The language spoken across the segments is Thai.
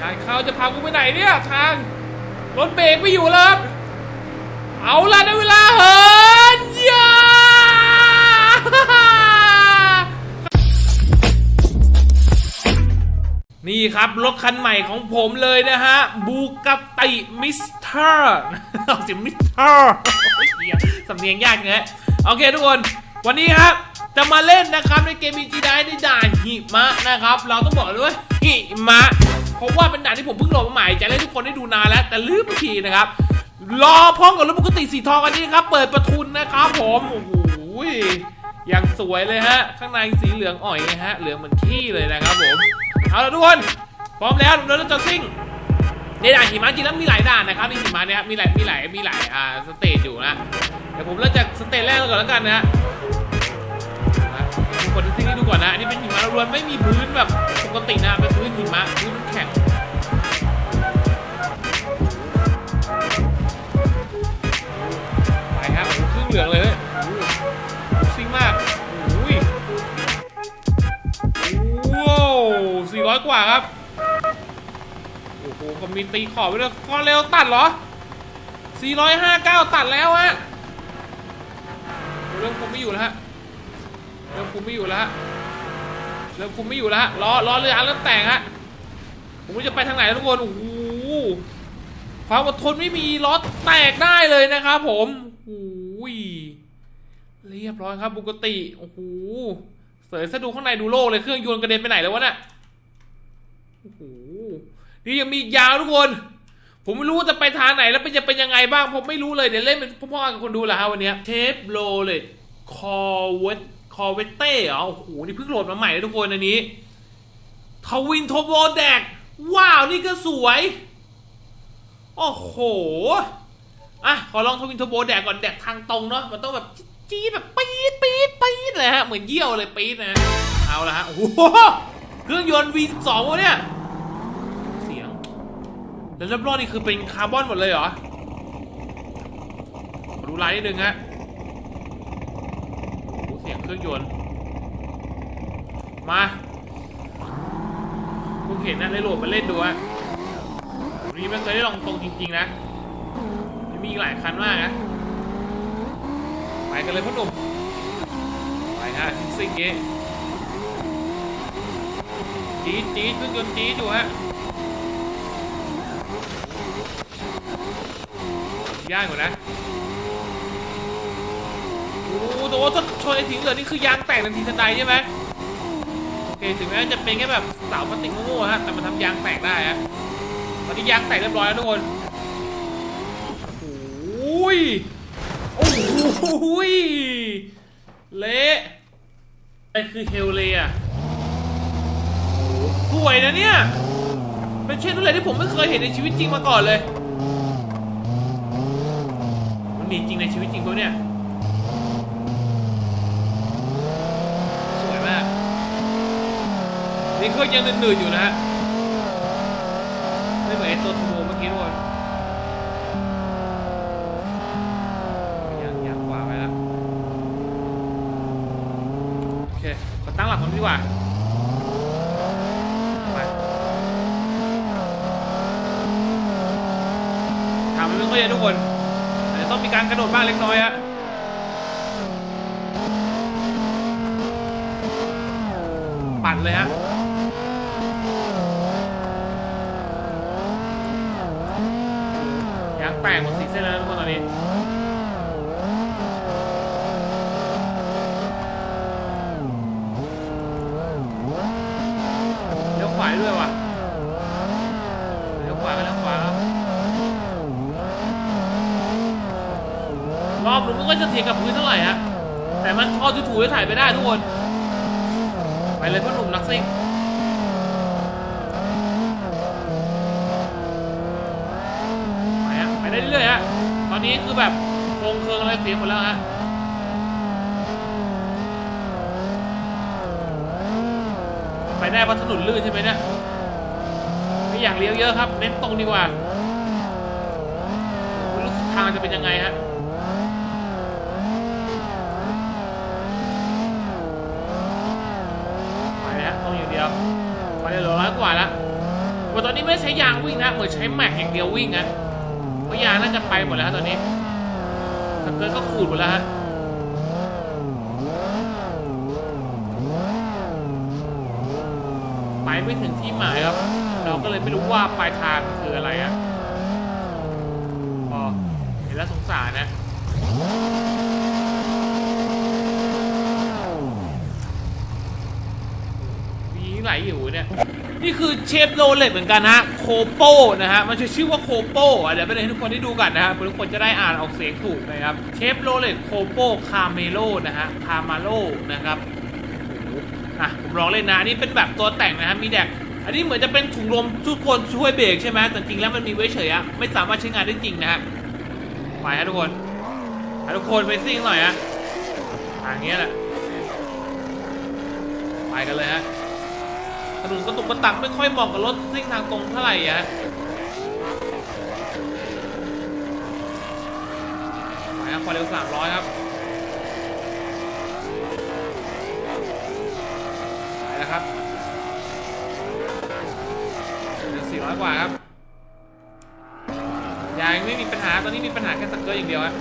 ยายเขาจะพากูไปไหนเนี่ยทาง รถเบรกไม่อยู่แล้วเอาละได้เวลาเหินยานี่ครับรถคันใหม่ของผมเลยนะฮะบูก t ติมิสเตอร์เอาเสียงมิสเตอร์สำเนียงยากเงี้ยโอเคทุกคนวันนี้ครับจะมาเล่นนะครับในเกม BG ได้ในด่านหิมะนะครับ เราต้องบอกเลยว่าหิมะ เพราะว่าเป็นด่านที่ผมเพิ่งโหลดมาใหม่จะเล่นให้ทุกคนได้ดูนานแล้ว แต่ลืมไปทีนะครับรอพร้อมกับรถปกติสีทองอันนี้ครับ เปิดประทุนนะครับผมโอ้โหอย่างสวยเลยฮะ ข้างในสีเหลืองอ่อยนะฮะเหลืองเหมือนขี้เลยนะครับผมเอาละทุกคนพร้อมแล้วเราจะซิ่งในด่านหิมะจริงแล้วมีหลายด่านนะครับในหิมะเนี่ยครับมีหลายมีหลายมีหลายอ่าสเตจอยู่นะเดี๋ยวผมเริ่มจากสเตจแรกก่อนแล้วกันนะฮะ ดูคนที่นี่ดูก่อนนะอันนี้เป็นหิมะล้วนไม่มีพื้นแบบปกตินะเป็นพื้นหิมะพื้นแข็งไปครับโอ้โหครึ่งเหลืองเลยเลยซิงมากโอ้ยว้าวสี่ร้อยกว่าครับโอ้โหก็มีตีขอบไปเลยความเร็วตัดเหรอ 459 ตัดแล้วฮะเริ่มคุมไม่อยู่แล้วฮะ ริ่มคุมไม่อยู่แล้วเริ่มคุมไม่อยู่แล้วล้อล้อเรืออันเริ่มแตกฮะผมจะไปทางไหนทุกคนโอ้โหความอดทนไม่มีล้อแตกได้เลยนะครับผมโอ้โหเรียบร้อยครับบุกติโอ้โหเสยสะดูข้างในดูโล่เลยเครื่องยนต์กระเด็นไปไหนแล้ววะน่ะโอ้โหนี่ยังมียาวทุกคนผมไม่รู้จะไปทางไหนแล้วจะเป็นยังไงบ้างผมไม่รู้เลยเดี๋ยวเล่นเป็นพ่อๆกับคนดูแหละฮะวันนี้เทปโรเลตคอเวต อเวเต้เหรอโอ้โหนี่เพิ่งโหลดมาใหม่เลยทุกคนอันนี้ทวินโทโบแดก ว้าว นี่ก็สวย โอ้โห อะ ขอลองทวินโทโบแดกก่อนแดกทางตรงเนาะมันต้องแบบจี๊ดแบบปี๊ดปี๊ดปี๊ดเลยฮะ เหมือนเยี่ยวเลยปี๊ดนะเอาละฮะ โอ้โห เครื่องยนต์ V12 วะเนี่ย เสียง แล้วรอบๆนี่คือเป็นคาร์บอนหมดเลยเหรอดูลายนิดนึงฮะ สียงเครื่องยนต์ มาเพิ่งเห็นนะเลยโหลดมาเล่นดูฮะวันนี้ไม่เคยได้ลองตรงจริง ๆ นะ มีอีกหลายคันมากนะ ไปกันเลยพ่อหนุ่ม ไปฮะซิ่งเงี้จี๊ดจี๊ดเครื่องยนต์จี๊ดอยู่ฮะยากกว่านะ แต่ว่าถ้าชนไอ้สีเหลืองนี่คือยางแตกทันทีทันใดใช่ไหมโอเคถึงแม้จะเป็นแค่แบบเสาพลาสติกโง่ๆฮะแต่มันทำยางแตกได้ฮะตอนนี้ยางแตกเรียบร้อยแล้วทุกคนโอ้ยโอ้โยเละไอ้คือเฮลเลยอะสวยนะเนี่ยเป็นเช่นอะไรที่ผมไม่เคยเห็นในชีวิตจริงมาก่อนเลย มันมีจริงในชีวิตจริงปะเนี่ย สวยมาก นี่เครื่องยังหนืดๆอยู่นะฮะไม่เหมือนตัวทูโบเมื่อกี้ทุกคนยังยังกว่าไปแล้วโอเคขอตั้งหลักก่อนดีกว่าไปทำไม่ค่อยเยอะทุกคนอาจจะต้องมีการกระโดดบ้างเล็กน้อยฮะปั่นเลยฮะ ยางแตกหมดสีเส้นแล้วนะทุกคนตอนนี้เลี้ยวขวาด้วยว่ะเลี้ยวขวาก็เลี้ยวขวาครับ รอบนึงมันก็จะเทียงกับพื้นเท่าไหร่ฮะแต่มันพอถูๆจะถ่ายไปได้ทุกคน ไปเลยพ่อหนุ่มนักซิ่งไปฮะไปได้เรื่อยฮะตอนนี้คือแบบโครงเครืองอะไรเสียหมดแล้วฮะไปได้เพราะถนนลื่นใช่ไหมเนี่ยไม่อยากเลี้ยวเยอะครับ เน้นตรงดีกว่าไม่รู้ทางจะเป็นยังไงฮะ ไปฮะตรงอย่างเดียวไปได้เหลือร้อยกว่าแล้ว เว ว่าตอ นี้ไม่ใช้ยางวิ่งนะเหมือนใช้แม็กอย่างเดียววิ่งนะเพราะยางน่าจะไปหมดแล้วตอนนี้สเกิร์ตก็ขูดหมดแล้วฮะไปไม่ถึงที่หมายครับ เราก็เลยไม่รู้ว่าปลายทางคืออะไรอะพอเห็นแล้วสงสารนะมีไหลอยู่เนี่ย นี่คือเชฟโรเลตเหมือนกันนะโคโปนะฮะมันจะชื่อว่าโคโปเดี๋ยวไปเลยให้ทุกคนได้ดูกันนะฮะทุกคนจะได้อ่านออกเสียงถูกนะครับเชฟโรเลตโคโปคาเมโลนะฮะคามาโลนะครับโอ้โหอะผมลองเล่นนะอันนี่เป็นแบบตัวแต่งนะฮะมีแดกอันนี้เหมือนจะเป็นถุงลมทุกคนช่วยเบรกใช่ไหมแต่จริงแล้วมันมีไว้เฉยอะไม่สามารถใช้งานได้จริงนะฮะไปฮะทุกคนให้ทุกคนไปซิ่งหน่อยฮะทางเงี้ยแหละไปกันเลยฮะ ถนนกระตุกกระตักไม่ค่อยเหมาะกับรถซิ่งทางตรงเท่าไหร่อะไปครับความเร็ว300ครับไปแล้วครับเร็ว400กว่าครับยางไม่มีปัญหาตอนนี้มีปัญหาแค่สกเกอร์อย่างเดียวฮะ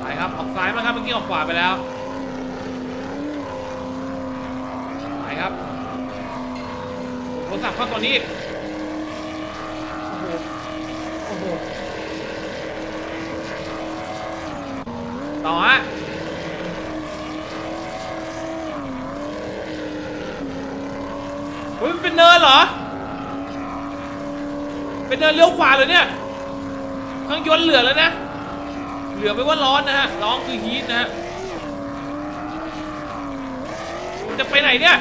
ไปครับออกซ้ายมาครับเมื่อกี้ออกขวาไปแล้ว ไป ครับโทรศัพท์เข้าตัวนี้ โอ้โห โอ้โห ต่อฮะเฮ้ยมันเป็นเนินเหรอ เป็นเนินเลี้ยวขวาเลยเนี่ยเครื่องยนต์เหลือแล้วนะ เหลือไปว่าร้อนนะฮะ ร้อนคือฮีทนะฮะ จะไปไหนเนี่ย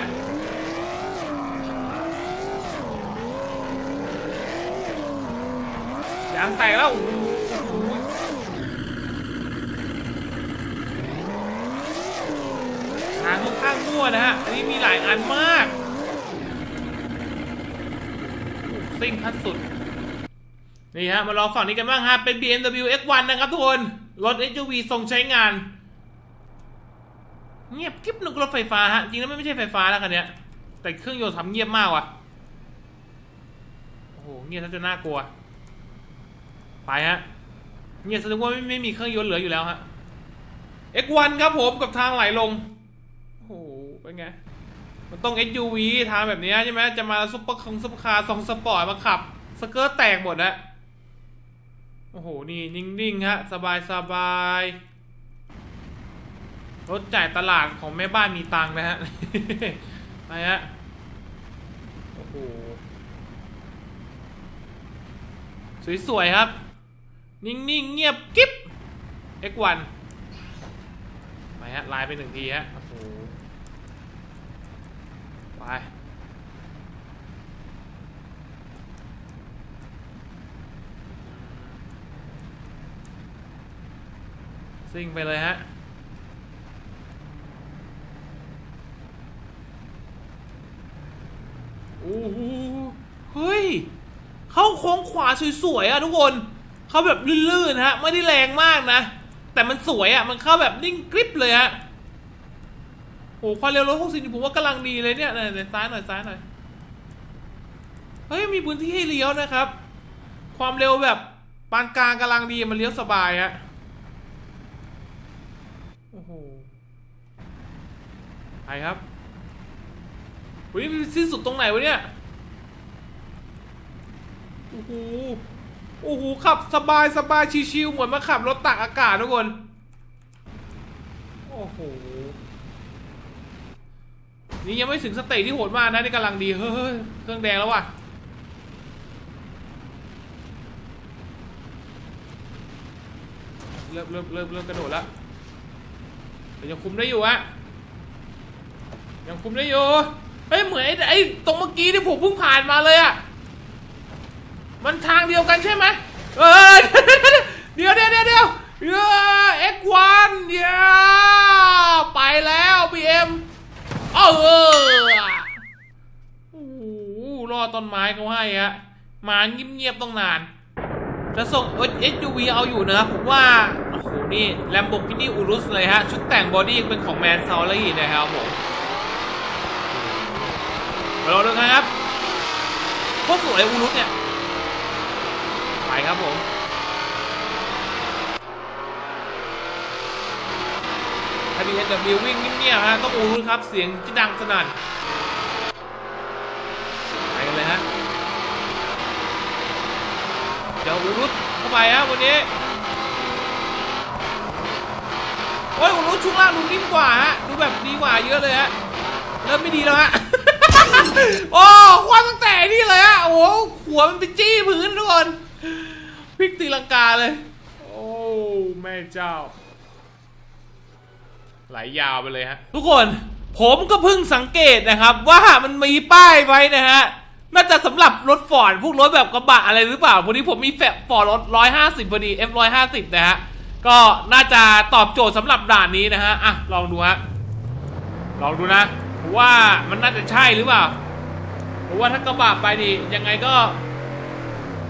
ยางแตกแล้วโอ้โหทางค่อนข้างมั่วนะฮะ อันนี้มีหลายอันมาก ซิ่งขั้นสุด นี่ฮะ มาลองฝั่งนี้กันบ้างฮะ เป็น BMW X1 นะครับทุกคน รถ SUV ทรงใช้งาน เงียบกิ๊บนึกรถไฟฟ้าฮะ จริงแล้วไม่ใช่ไฟฟ้าแล้วคันเนี้ย แต่เครื่องยนต์ทำเงียบมากว่ะ โอ้โห เงียบซะจนน่ากลัว ไปฮะเงียแสดงว่าไม่ไม่มีเครื่องยนต์เหลืออยู่แล้วฮะ X1 ครับผมกับทางไหลลง โอ้โห เป็นไง มันต้อง SUV ทางแบบนี้ใช่ไหมจะมาซุปเปอร์คงซุปเปอร์คาร์สองสปอร์ตมาขับ สเกิร์ตแตกหมดฮะโอ้โห นี่ นิ่ง ๆ ฮะ สบายสบายๆรถจ่ายตลาดของแม่บ้านมีตังค์นะฮะไปฮะ โอ้โห สวย ๆ ครับ นิ่งๆเงียบกิ๊บ X1 ไปฮะไลน์ไปหนึ่งทีฮะโอ้โหไปซิ่งไปเลยฮะโอ้โหเฮ้ย เข้าโค้งขวาสวยๆอะทุกคน เข้าแบบลื่นๆฮะ ไม่ได้แรงมากนะ แต่มันสวยอะมันเข้าแบบนิ่งกริบเลยฮะโอ้ความเร็วรถหกสิบผมว่ากำลังดีเลยเนี่ยเนี่ยซ้ายหน่อยซ้ายหน่อยเฮ้ยมีพื้นที่ให้เลี้ยวนะครับ ความเร็วแบบปานกลางกำลังดีมันเลี้ยวสบายฮะโอ้โหไปครับอุ้ยมันสิ้นสุดตรงไหนวะเนี่ยโอ้โห โอ้โหขับสบายสบายชิวๆเหมือนมาขับรถตักอากาศทุกคน โอ้โห นี่ยังไม่ถึงสเตจที่โหดมากนะนี่กำลังดี เฮ้ยเครื่องแดงแล้วว่ะเริ่มเริ่มเริ่มเริ่มกระโดดแล้วแต่ยังคุมได้อยู่อะยังคุมได้อยู่ เฮ้ยเหมือนไอ้ไอ้ตรงเมื่อกี้ที่ผมเพิ่งผ่านมาเลยอะ มันทางเดียวกันใช่ไหมเออเดี๋ยวเดี๋ยวเดี๋ยวเดี๋ยวเอ็กวันเดี๋ยวไปแล้วบีเอ็มเออโอ้โหรอต้นไม้เขาให้ฮะมาเงียบๆต้องนานจะส่ง SUV เอาอยู่นะครับผมว่า โอ้โห นี่ Lamborghini Urus เลยฮะ ชุดแต่งบอดี้เป็นของแมนซอรี่นะครับผมมาลองดูกันครับโคตรสวยอูรุตเนี่ย ไปครับผมถ้ามี SW วิ่งเงียบๆฮะต้องอูรุครับ เสียงจะดังสนั่นไปกันเลยฮะเจออูรุตเข้าไปฮะวันนี้โอ้ยอูรุตช่วงล่างดูนิ่มกว่าฮะดูแบบดีกว่าเยอะเลยฮะเริ่มไม่ดีแล้วฮะโอ้คว้าตั้งแต่นี่เลยฮะโอ้โหหัวมันไปจี้พื้นทุกคน พลิกตีลังกาเลย โอ้แม่เจ้า ไหลยาวไปเลยฮะ ทุกคนผมก็เพิ่งสังเกตนะครับ ว่ามันมีป้ายไว้นะฮะน่าจะสำหรับรถฟอร์ดพวกรถแบบกระบะอะไรหรือเปล่าวันนี้ผมมีแฟฟอร์ดรถร้อยห้าสิบพอดี F ร้อยห้าสิบนะฮะก็น่าจะตอบโจทย์สำหรับด่านนี้นะฮะอะลองดูฮะลองดูนะว่ามันน่าจะใช่หรือเปล่าผมว่าถ้ากระบะไปนี่ยังไงก็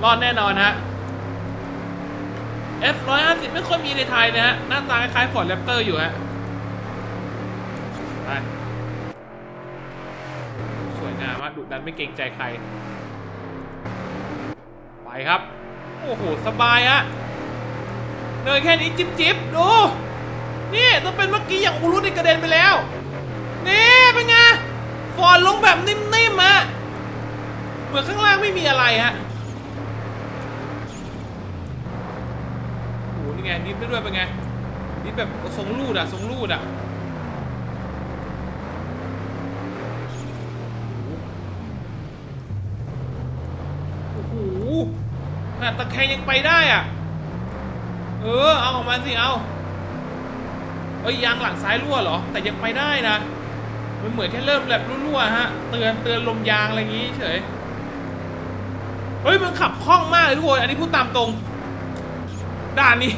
รอดแน่นอนฮะ F ร้อยห้าสิบไม่ค่อยมีในไทยนะฮะ หน้าตาคล้ายๆ Ford Raptor อยู่ฮะไปสวยงามมากดุดันไม่เกรงใจใคร ไปครับ โอ้โห สบายฮะ เนินแค่นี้จิ๊บจิบๆดู นี่ต้องเป็นเมื่อกี้อย่างอูรุตนี่กระเด็นไปแล้ว นี่เป็นไง ฟอนลงแบบนิ่มๆฮะ เหมือนข้างล่างไม่มีอะไรฮะโอ้โหนี่ ไงนิดไปด้วยเป็นไงนิดแบบทรงลูดอะทรงลูดอะโอ้โหขนาดตะแคงยังไปได้อะเออ เอาออกมาสิเอาเอ้ยยางหลังซ้ายรั่วเหรอ แต่ยังไปได้นะมันเหมือนแค่เริ่มแบบรั่วๆฮะ เตือนเตือนลมยางอะไรอย่างงี้เฉย เฮ้ยมันขับคล่องมากเลยทุกคน อันนี้พูดตามตรง ด่านนี้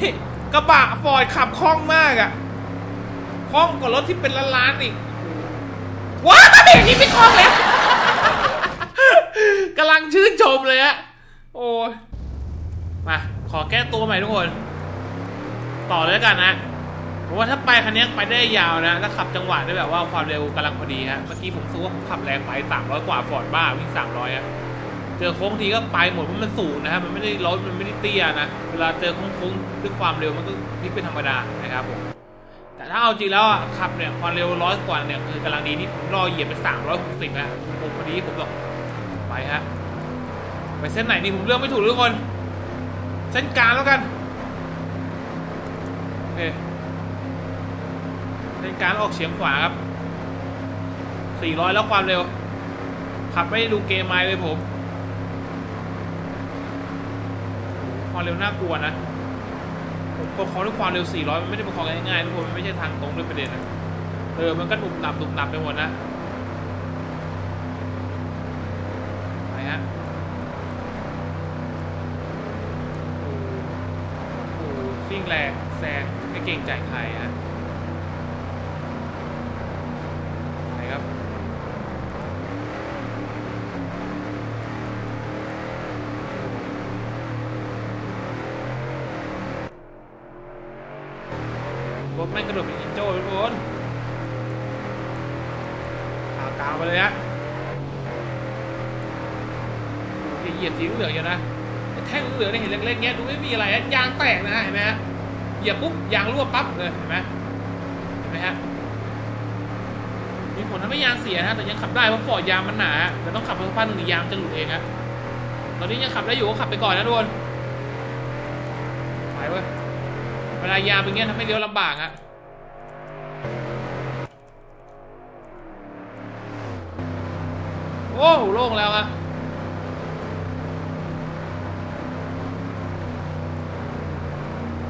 กระบะฟอร์ดขับคล่องมากอะคล่องกว่ารถที่เป็นล้านๆอีกว้าวนี่ไม่คล่องแล้วกำลังชื่นชมเลยอะโอ้ยมาขอแก้ตัวใหม่ทุกคน ต่อเลยแล้วกันนะผมว่าถ้าไปคันนี้ไปได้ยาวนะถ้าขับจังหวะได้แบบว่าความเร็วกำลังพอดีฮะเมื่อกี้ผมสู้ว่าผมขับแรงไป300กว่าฟอร์ดบ้าวิ่ง300อะ เจอโค้งทีก็ไปหมดเพราะมันสูงนะฮะมันไม่ได้รถมันไม่ได้เตี้ยนะเวลาเจอโค้งๆด้วยความเร็วมันก็พลิกเป็นธรรมดานะครับผมแต่ถ้าเอาจริงแล้วอะขับเนี่ยความเร็วร้อยกว่าเนี่ยคือกำลังดีนี่ผมรอเหยียบไป360นะผมพอดีผมบอกไปฮะไปเส้นไหนนี่ผมเลือกไม่ถูกทุกคนเส้นกลางแล้วกันโอเคเป็นกลารออกเฉียงขวาครับ400 แล้วความเร็ว ขับไม่ดูเกมไมเลยผม ความเร็วน่ากลัวนะผมประคองด้วยความเร็ว 400 มันไม่ได้ประคองง่ายๆทุกคนมันไม่ใช่ทางตรงด้วยประเด็นนะเออมันก็หนุบหนับหนุบหนับไปหมดนะไปฮะโอ้โหซิ่งแรงแซงไม่เก่งใจใครฮะาวไปเลยฮะเหยียบสีเหลืองอยู่นะแท่งเหลืองเนี่ยเห็นเล็กๆเงี้ยดูไม่มีอะไรยางแตกนะฮะเห็นไหมฮะเหยียบปุ๊บยางรั่วปั๊บเลยเห็นไหมเห็นไหมฮะมีผลทำให้ยางเสียนะแต่ยังขับได้เพราะฟอร์ดยางมันหนาแต่ต้องขับไปสักพักหนึ่งยางจะหลุดเองฮะตอนนี้ยังขับได้อยู่ก็ขับไปก่อนนะทุกคนไปเว้ยเวลายางเป็นเงี้ยทำให้เลี้ยวลำบากฮะ โอ้โหโล่งแล้วฮะ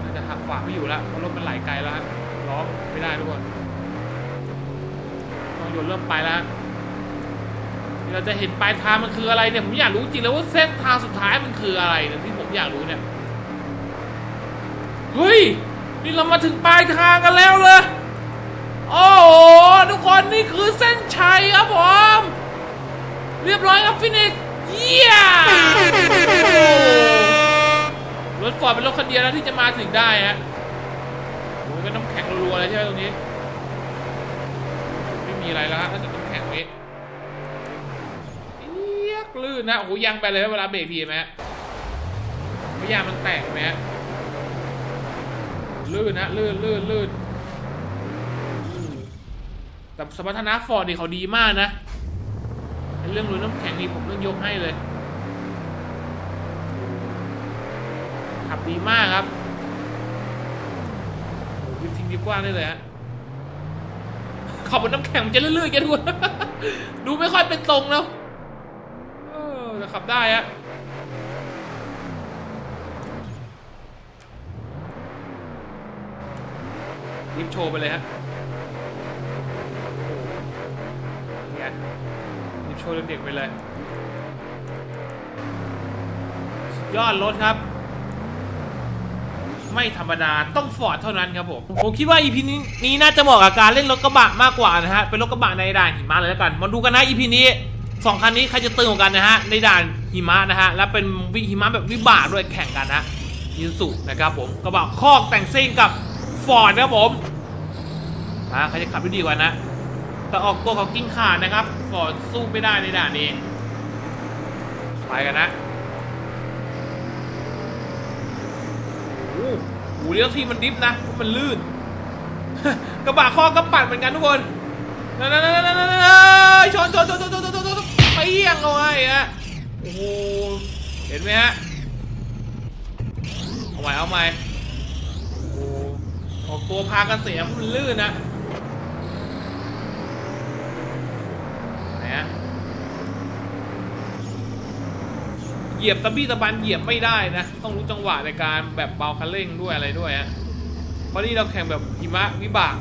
น่าจะหักขวาไม่อยู่แล้วเพราะรถมันไหลไกลแล้วฮะล้อไม่ได้ทุกคนเครื่องยนเริ่มไปแล้วเราจะเห็นปลายทางมันคืออะไรเนี่ยผมอยากรู้จริงแล้วว่าเส้นทางสุดท้ายมันคืออะไรเนี่ยที่ผมอยากรู้เนี่ยเฮ้ยนี่เรามาถึงปลายทางกันแล้วเลยโอ้โหทุกคนนี่คือเส้นชัยครับผม เรียบร้อยครับฟินิกซ์เยี่ยมรถฟอร์ดเป็นรถคันเดียวนะที่จะมาถึงได้ฮะโอ้ยก็น้ำแข็งรัวๆเลยใช่ไหมตรงนี้ ไม่มีอะไรแล้วฮะน่าจะต้องแข่งนี้เอียกลื่นนะ โอ้โหยางไปเลยเวลาเบรกทีไหมฮะไม่ยางมันแตกไหมะลื่นนะลื่นลื่นลื่นแต่สมรรถนะฟอร์ดนี่เขาดีมากนะ เรื่องลุยน้ำแข็งนี่ผมต้องยกให้เลย ขับดีมากครับโอ้โหวิทิ้งดีกว้างได้เลยฮะขับบนน้ำแข็งมันจะลื่นๆกันทุกคนดูไม่ค่อยเป็นทรงแล้วเออขับได้ฮะรีบโชว์ไปเลยฮะ ว์เด็กๆไปเลย ยอดรถครับ ไม่ธรรมดาต้องฟอร์ดเท่านั้นครับผมผมคิดว่า EP นี้นี้น่าจะเหมาะกับการเล่นรถกระบะมากกว่านะฮะเป็นรถกระบะในด่านหิมะเลยแล้วกัน มาดูกันนะ EP นี้สองคันนี้ใครจะตึงกว่ากันนะฮะในด่านหิมะนะฮะและเป็นวิหิมะแบบวิบากด้วยแข่งกันนะยินสุนะครับผมกระบะคอกแต่งซิ่งกับฟอร์ดนะครับผมใครจะขับได้ดีกว่านะแต่ออกตัวเขากิ้งขาดนะครับ ฟอร์ดสู้ไม่ได้ในด่านนี้ไปกันนะโอ้โหเลี้ยวทีมันดิฟนะ มันลื่น กระบะข้อก็ปัดเหมือนกันทุกคนนั่นนั่นนนนนชนชนชนชนชนชนไปเอียงเอาไว้อะโอ้โหเห็นไหมฮะ เอาใหม่เอาใหม่โอ้ออกตัวพากันเสียมันลื่นนะ ยียบตะบี้ตะบันเหยียบไม่ได้นะ ต้องรู้จังหวะในการแบบเบาคันเร่งด้วยอะไรด้วยฮะเพราะนี่เราแข่งแบบหิมะวิบาก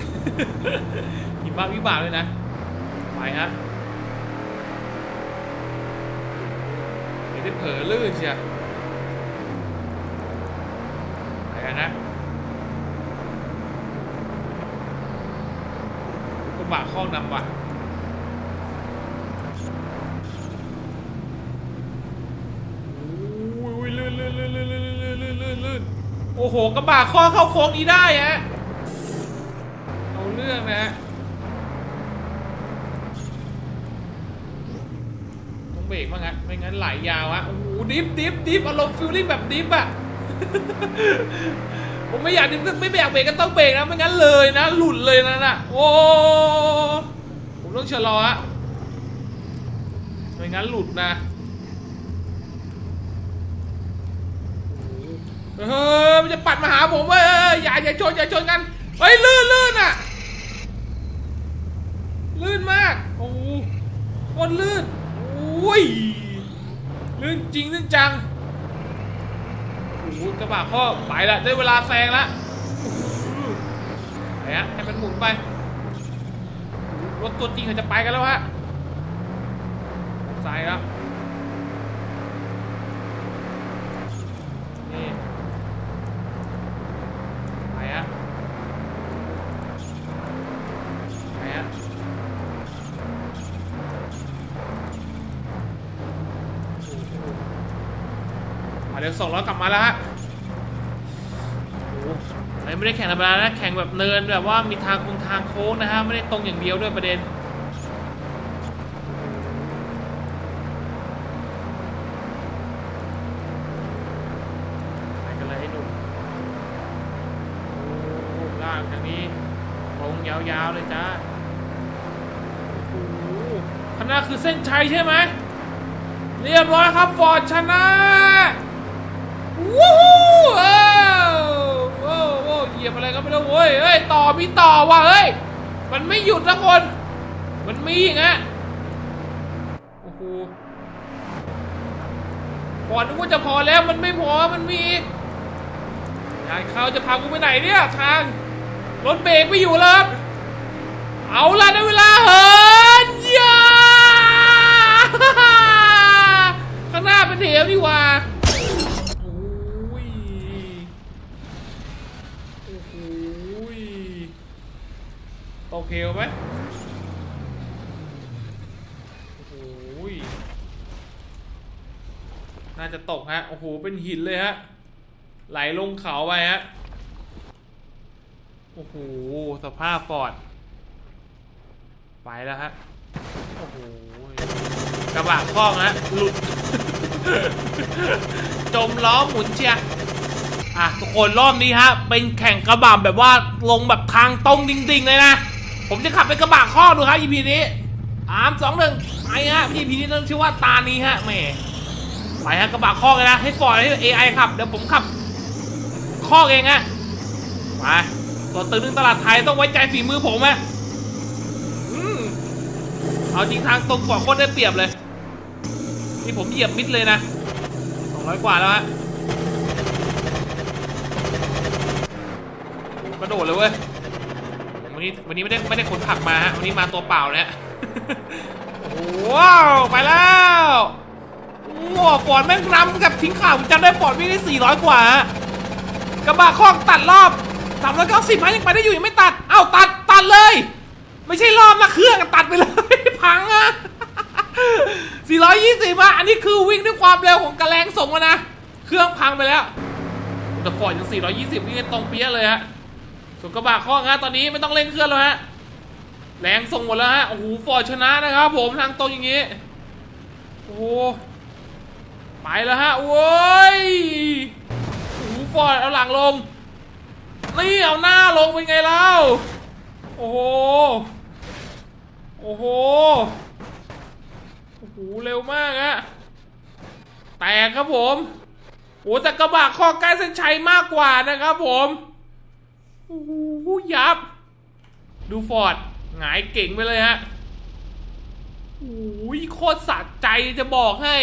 หิมะวิบากเลยนะไปฮะไม่ได้เผลอลื่นเชียวไปกันนะกระบะข้อนำว่ะ อ้โหกระบะข้อเข้าโค้งนี้ได้ฮะเอาเรื่องนะฮะต้องเบรกบ้างฮะไม่งั้นไหลยาวฮะโอ้โหดิฟดิฟดิฟอารมณ์ฟิลลิ่งแบบดิฟอะผมไม่อยากดิฟไม่อยากเบรกก็ต้องเบรกนะไม่งั้นเลยนะ หลุดเลยนะน่ะโอ้ผมต้องชะลอฮะไม่งั้นหลุดนะเฮ้ จะปัดมาหาผมเว้ยอยอย่าอย่าชนอย่าชนกันเฮ้ยลื่นลื่นอะ ลื่นมาก โอ้คนลื่นโอ้ยลื่นจริงลื่นจังโอ้กระบะข้อไปละได้เวลาแซงละไปฮะให้มันหมุนไป รถตัวจริงเขาจะไปกันแล้วฮะสายแล้วนี่ ไปฮะไปฮะมา เดี๋ยวสองร้อยกลับมาแล้วฮะโอ้โหอันนี้ไม่ได้แข่งธรรมดานะแข่งแบบเนินแบบว่ามีทางคงทางโค้งนะฮะไม่ได้ตรงอย่างเดียวด้วยประเด็นไปกันเลยไอ้หนุ่มโอ้ลางทางนี้ตรงยาวๆเลยจ้าโอ้ข้างหน้าคือเส้นชัยใช่ไหม เรียบร้อยครับฟอร์ดชนะ วู้ฮู้เอ้าโอ้โหเหยียบอะไรก็ไม่รู้เว้ยเฮ้ยต่อมีต่อว่ะเฮ้ยมันไม่หยุดนะคน มันมีอย่างเงี้ยโอ้โหฟอร์ดนึกว่าจะพอแล้วมันไม่พอมันมีอีกยายเขาจะพากูไปไหนเนี่ยทางรถเบรกไม่อยู่แล้วเอาละได้เวลาเหินยาข้างหน้าเป็นเหวนี่ว่าโอ้ยโอ้โหยตก เหวไหมโอ้โหน่าจะตกฮะ โอ้โห เป็นหินเลยฮะ ไหลลงเขาไปฮะ โอ้โห สภาพฟอร์ด ไปแล้วฮะ โอ้โห กระบะคอกนะหลุด จมล้อหมุนเชียร์อะทุกคนรอบนี้ฮะ เป็นแข่งกระบะแบบว่าลงแบบทางตรงดิ่งๆเลยนะ ผมจะขับเป็นกระบะคอดูครับ EP นี้สามสองหนึ่งไปฮะ EP นี้ต้องชื่อว่าตานี้ฮะแหมไปฮะกระบะคอเลยนะให้ฟอร์ดให้ AI ขับ เดี๋ยวผมขับคอเองฮะไปตัวตึงนึงตลาดไทยต้องไว้ใจฝีมือผมฮะอืมเอาจริงทางตรงกว่าคตรได้เปรียบเลยนี่ผมเหยียบมิดเลยนะ200กว่าแล้วฮะกระโดดเลยเว้ย วันนี้วันนี้ไม่ได้ไม่ได้ขนผักมาฮะวันนี้มาตัวเปล่าเลยฮะว้าวไปแล้วว้าวฟอร์ดแม่งนำกับทิ้งข่าวผมจำได้ฟอร์ดวิ่งได้400 กว่าฮะกระบะคอกตัดรอบ390ฮะยังไปได้อยู่ยังไม่ตัดเอ้าตัดตัดเลย ไม่ใช่รอบนะเครื่องตัดไปเลยพังอะ420อะอันนี้คือวิ่งด้วยความเร็วของกระแรงส่งมานะ เครื่องพังไปแล้วแต่ฟอร์ดยัง420วิ่งได้ตรงเปี้ยเลยฮะ ส่วนกระบะข้อฮะตอนนี้ไม่ต้องเร่งเครื่องแล้วฮะแรงส่งหมดแล้วฮะโอ้โหฟอร์ชนะนะครับผมทางตรงอย่างนี้โอ้โหไปแล้วฮะโว้ยโอ้โหฟอร์ดเอาหลังลงนี่เอาหน้าลงเป็นไงเล่าโอ้โหโอ้โหโอ้โหเร็วมากอะแตกครับผมโอ้แต่กระบะข้อใกล้เส้นชัยมากกว่านะครับผม โอ้โหยับ ดูฟอร์ดหงายเก่งไปเลยฮะโอ้ยโคตรสะใจจะบอกให้